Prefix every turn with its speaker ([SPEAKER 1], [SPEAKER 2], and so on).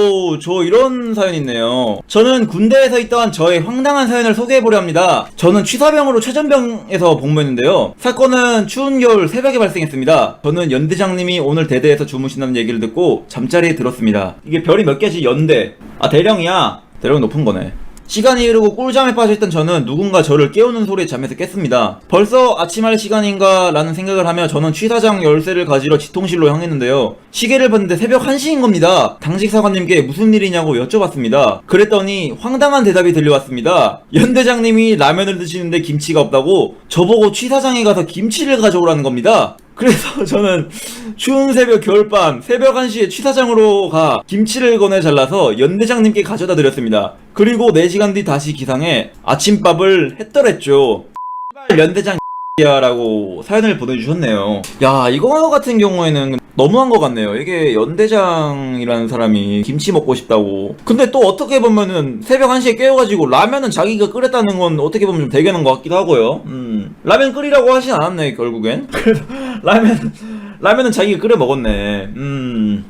[SPEAKER 1] 오, 저 이런 사연이 있네요. 저는 군대에서 있던 저의 황당한 사연을 소개해보려 합니다. 저는 취사병으로 최전병에서 복무했는데요. 사건은 추운 겨울 새벽에 발생했습니다. 저는 연대장님이 오늘 대대에서 주무신다는 얘기를 듣고 잠자리에 들었습니다. 이게 별이 몇 개지 연대. 아, 대령이야. 대령 높은 거네. 시간이 흐르고 꿀잠에 빠져있던 저는 누군가 저를 깨우는 소리에 잠에서 깼습니다. 벌써 아침할 시간인가 라는 생각을 하며 저는 취사장 열쇠를 가지러 지통실로 향했는데요. 시계를 봤는데 새벽 1시인 겁니다. 당직 사관님께 무슨 일이냐고 여쭤봤습니다. 그랬더니 황당한 대답이 들려왔습니다. 연대장님이 라면을 드시는데 김치가 없다고 저보고 취사장에 가서 김치를 가져오라는 겁니다. 그래서 저는 추운 새벽 겨울밤 새벽 1시에 취사장으로 가 김치를 꺼내 잘라서 연대장님께 가져다 드렸습니다. 그리고 4시간 뒤 다시 기상해 아침밥을 했더랬죠. 연대장 라고 사연을 보내주셨네요. 야 이거 같은 경우에는 너무한 것 같네요. 이게 연대장이라는 사람이 김치 먹고 싶다고. 근데 또 어떻게 보면은 새벽 1시에 깨워가지고 라면은 자기가 끓였다는 건 어떻게 보면 좀 대견한 것 같기도 하고요. 음. 라면 끓이라고 하진 않았네 결국엔. 라면 라면은 자기가 끓여 먹었네. 음.